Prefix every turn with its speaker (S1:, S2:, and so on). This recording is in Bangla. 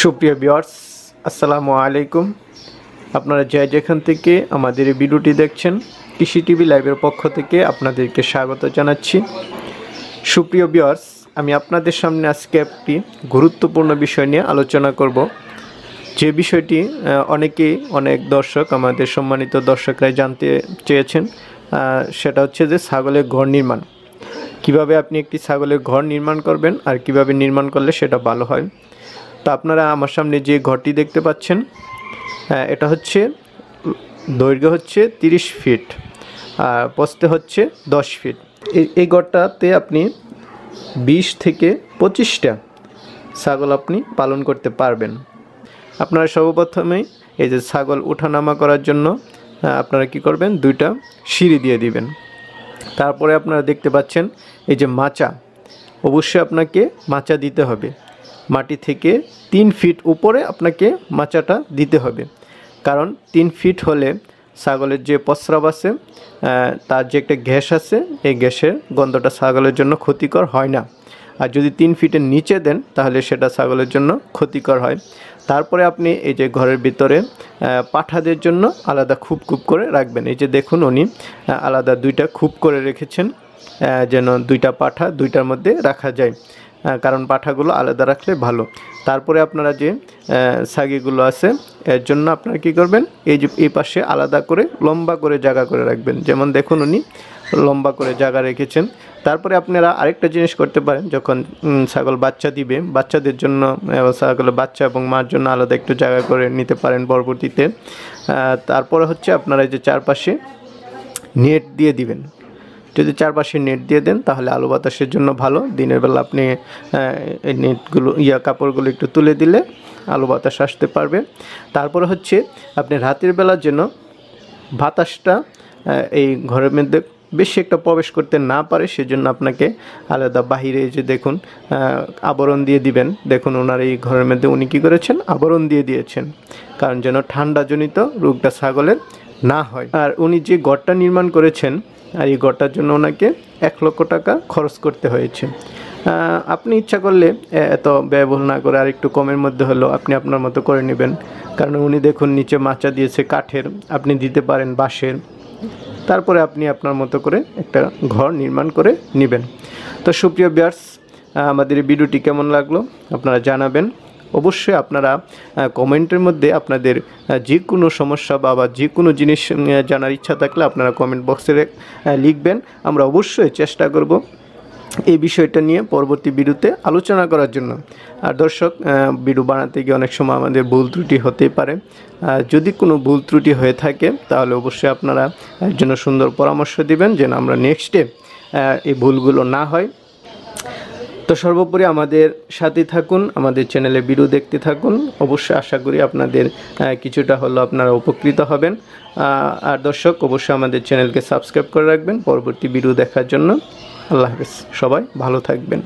S1: সুপ্রিয় বিয়ার্স আসসালামু আলাইকুম। আপনারা যে যেখান থেকে আমাদের এই ভিডিওটি দেখছেন, কৃষি টিভি লাইভের পক্ষ থেকে আপনাদেরকে স্বাগত জানাচ্ছি। সুপ্রিয় বিয়ার্স আমি আপনাদের সামনে আজকে একটি গুরুত্বপূর্ণ বিষয় নিয়ে আলোচনা করব। যে বিষয়টি অনেকেই, অনেক দর্শক, আমাদের সম্মানিত দর্শকরাই জানতে চেয়েছেন সেটা হচ্ছে যে ছাগলের ঘর নির্মাণ। কীভাবে আপনি একটি ছাগলের ঘর নির্মাণ করবেন আর কীভাবে নির্মাণ করলে সেটা ভালো হয়? তো আপনারা আমার সামনে যে ঘরটি দেখতে পাচ্ছেন আহ, এটা হচ্ছে দৈর্ঘ্য হচ্ছে তিরিশ ফিট আর প্রস্থে হচ্ছে দশ ফিট। এই ঘরটাতে আপনি বিশ থেকে পঁচিশটা ছাগল আপনি পালন করতে পারবেন। আপনারা সর্বপ্রথমেই এই যে ছাগল ওঠানামা করার জন্য আপনারা কি করবেন? দুইটা সিঁড়ি দিয়ে দিবেন। তারপরে আপনারা দেখতে পাচ্ছেন এই যে মাচা অবশ্যই আপনাকে মাচা দিতে হবে। মাটি থেকে তিন ফিট উপরে আপনাকে মাচাটা দিতে হবে। কারণ তিন ফিট হলে ছাগলের যে প্রস্রাব আছে তার যে একটা গ্যাস আছে, এই গ্যাসের গন্ধটা ছাগলের জন্য ক্ষতিকর হয় না। আর যদি তিন ফিটের নিচে দেন, তাহলে সেটা ছাগলের জন্য ক্ষতিকর হয়। তারপরে আপনি এই যে ঘরের ভিতরে পাঠাদের জন্য আলাদা খুব খুব করে রাখবেন। এই যে দেখুন উনি আলাদা দুইটা খুব করে রেখেছেন যেন দুইটা পাঠা দুইটার মধ্যে রাখা যায়। কারণ পাঠাগুলো আলাদা রাখলে ভালো। তারপরে আপনারা যে সাগিগুলো আছে, এর জন্য আপনারা কি করবেন, এই যে, এই পাশে আলাদা করে, লম্বা করে জায়গা করে রাখবেন। যেমন দেখুন উনি লম্বা করে জায়গা রেখেছেন। তারপরে আপনারা আরেকটা জিনিস করতে পারেন, যখন ছাগল বাচ্চা দিবে, বাচ্চাদের জন্য ছাগলের বাচ্চা এবং মার জন্য আলাদা একটু জায়গা করে নিতে পারেন পরবর্তীতে। তারপরে হচ্ছে আপনারা এই যে চারপাশে নেট দিয়ে দিবেন। যদি চারপাশে নেট দিয়ে দেন, তাহলে আলো বাতাসের জন্য ভালো। দিনের বেলা আপনি এই নেটগুলো, ইয়া কাপড়গুলো একটু তুলে দিলে আলো বাতাস আসতে পারবে। তারপরে হচ্ছে আপনি রাতের বেলার জন্য বাতাসটা এই ঘরের মধ্যে বেশি একটা প্রবেশ করতে না পারে, সেজন্য আপনাকে আলাদা বাহিরে যে দেখুন আবরণ দিয়ে দিবেন। দেখুন ওনার এই ঘরের মধ্যে উনি কী করেছেন? আবরণ দিয়ে দিয়েছেন। কারণ যেন ঠান্ডাজনিত রোগটা ছাগলের না হয়। আর উনি যে ঘরটা নির্মাণ করেছেন, আর এই ঘরটার জন্য ওনাকে এক লক্ষ টাকা খরচ করতে হয়েছে। আপনি ইচ্ছা করলে এত ব্যয়বহুল না করে আর একটু কমের মধ্যে হলেও আপনি আপনার মতো করে নেবেন। কারণ উনি দেখুন, নিচে মাচা দিয়েছে কাঠের, আপনি দিতে পারেন বাঁশের। তারপরে আপনি আপনার মতো করে একটা ঘর নির্মাণ করে নেবেন। তো সুপ্রিয় বিয়ার্স আমাদের ভিডিওটি কেমন লাগল আপনারা জানাবেন। অবশ্যই আপনারা কমেন্টের মধ্যে আপনাদের যে কোনো সমস্যা বা বা যে কোনো জিনিস জানার ইচ্ছা থাকলে আপনারা কমেন্ট বক্সে লিখবেন। আমরা অবশ্যই চেষ্টা করব এই বিষয়টা নিয়ে পরবর্তী ভিডিওতে আলোচনা করার জন্য। আর দর্শক ভিডিও বানাতে গিয়ে অনেক সময় আমাদের ভুল ত্রুটি হতেই পারে। যদি কোনো ভুল ত্রুটি হয়ে থাকে, তাহলে অবশ্যই আপনারা এর জন্য সুন্দর পরামর্শ দিবেন, যেন আমরা নেক্সটে এই ভুলগুলো না হয়। তো সর্বোপরি আমাদের সাথে থাকুন, আমাদের চ্যানেলে ভিডিও দেখতে থাকুন। অবশ্যই আশা করি আপনাদের কিছুটা হলো আপনারা উপকৃত হবেন। আর দর্শক, অবশ্যই আমাদের চ্যানেলকে সাবস্ক্রাইব করে রাখবেন। পরবর্তী ভিডিও দেখার জন্য আল্লাহ হাফেজ। সবাই ভালো থাকবেন।